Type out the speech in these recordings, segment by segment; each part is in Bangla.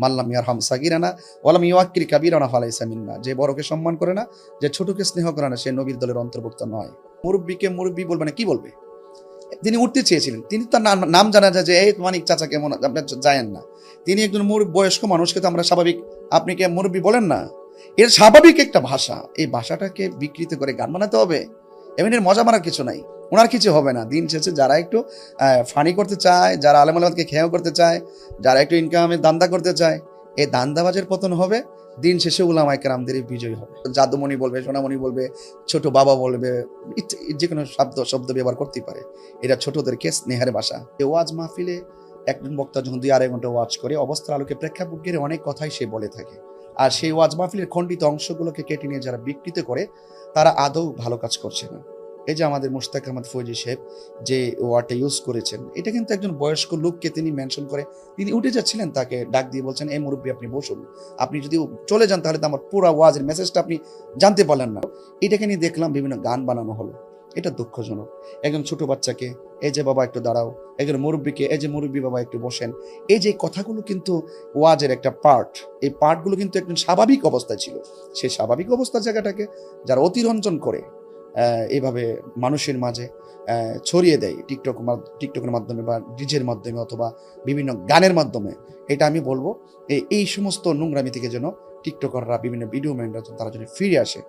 মাল্লাম ইয়ারহাম সাগিরানা ওয়ালাম ইয়াক্কির কাবিরানা ফালাইসা মিন্না। যে বড়কে সম্মান করে না, যে ছোটকে স্নেহ করে না, সে নবীর দলের অন্তর্ভুক্ত নয়। মুরব্বীকে মুরব্বী বলবে না, কি বলবে? তিনি উঠতে চেয়েছিলেন, তিনি তার নাম জানা যায় যে, এই মানিক চাচা কেমন? আপনার যায়েন না। তিনি একজন মুরব্বী বয়স্ক মানুষকে তো আমরা স্বাভাবিক, আপনি কে মুরব্বী বলেন না? এর স্বাভাবিক একটা ভাষা। এই ভাষাটাকে বিকৃত করে গান বানাতে হবে। এমনি এর মজা মারার কিছু নাই। ওনার কিছু হবে না। দিন শেষে যারা একটু ফানি করতে চায়, যারা আলেম আলমকে খেয়াও করতে চায়, যারা একটু ইনকামের দান্দা করতে চায়, এই দান্দাবাজের পতন হবে, দিন শেষে উলামায় কেরামদের বিজয় হবে। জাদুমণি বলবে, সোনামণি বলবে, ছোট বাবা বলবে যে কোনো শব্দ শব্দ ব্যবহার করতেই পারে। এটা ছোটদেরকে স্নেহের ভাষা ওয়াজ মাহফিলে একজন বক্তা যখন দুই আড়াই ঘণ্টা ওয়াজ করে, অবস্থার আলোকে প্রেক্ষাপট অনেক কথাই সে বলে থাকে। আর সেই ওয়াজ মাহফিলের খণ্ডিত অংশগুলোকে কেটে নিয়ে যারা বিকৃত করে, তারা আদৌ ভালো কাজ করছে না। এই যে আমাদের মুশতাক আহমদ ফৌজি সাহেব যে ওয়ার্ডটা ইউজ করেছেন, এটা কিন্তু একজন বয়স্ক লোককে তিনি মেনশন করে, তিনি উঠে যাচ্ছিলেন তাকে ডাক দিয়ে বলছেন, এই মুরব্বী, আপনি বসুন। আপনি যদি চলে যান তাহলে তো আমার পুরো ওয়াজের মেসেজটা আপনি জানতে পারলেন না। এটাকে নিয়ে দেখলাম বিভিন্ন গান বানানো হলো। এটা দুঃখজনক। একজন ছোট বাচ্চাকে এই যে বাবা একটু দাঁড়াও। একজন মুরব্বীকে এই যে মুরব্বী বাবা একটু বসেন। এই যে কথাগুলো কিন্তু ওয়াজের একটা পার্ট এই পার্টগুলো কিন্তু একজন স্বাভাবিক অবস্থায় ছিল। সেই স্বাভাবিক অবস্থার জায়গাটাকে যারা অতিরঞ্জন করে আহ, এইভাবে মানুষের মাঝে ছড়িয়ে দেয় টিকটক টিকটকের মাধ্যমে বা ডিজের মাধ্যমে অথবা বিভিন্ন গানের মাধ্যমে এটা আমি বলব এই সমস্ত নোংরামি থেকে যেন টিকটকাররা বিভিন্ন ভিডিও ম্যানরা তারা যেন ফিরে আসে।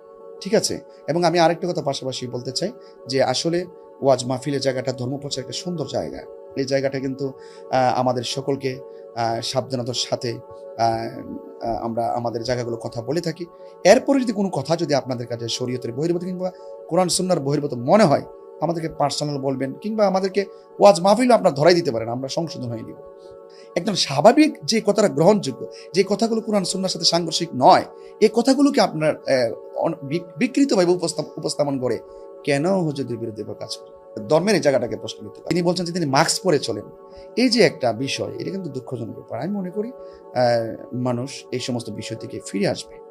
ঠিক আছে? এবং আমি আরেকটা কথা পাশাপাশি বলতে চাই যে আসলে ওয়াজ মাহফিলের জায়গাটা ধর্মপ্রচার একটা সুন্দর জায়গা। এই জায়গাটা কিন্তু আমাদের সকলকে সাবধানতার সাথে আমরা আমাদের জায়গাগুলো কথা বলে থাকি। এরপরে যদি কোনো কথা যদি আপনাদের কাছে শরীয়তের বহির্ভূত কিংবা কোরআন সুন্নার বহির্ভূত মনে হয়, আমাদেরকে পার্সোনাল বলবেন কিংবা আমাদেরকে ওয়াজ মাহফিলও আপনার ধরাই দিতে পারেন, আমরা সংশোধন হয়ে নিব। একদম স্বাভাবিক যে কথাটা গ্রহণযোগ্য, যে কথাগুলো কোরআন সুন্নার সাথে সাংঘর্ষিক নয় এই কথাগুলোকে আপনার বিকৃতভাবে উপস্থাপ- উপস্থাপন করে, কেন হুজুরদের বিরুদ্ধে কাজ করে? ধর্মের এই জায়গাটাকে প্রশ্ন করতে তিনি বলছেন যে তিনি মাস্ক পরে চলেন। এই যে একটা বিষয়, এটা কিন্তু দুঃখজনক ব্যাপার। আমি মনে করি মানুষ এই সমস্ত বিষয় থেকে ফিরে আসবে।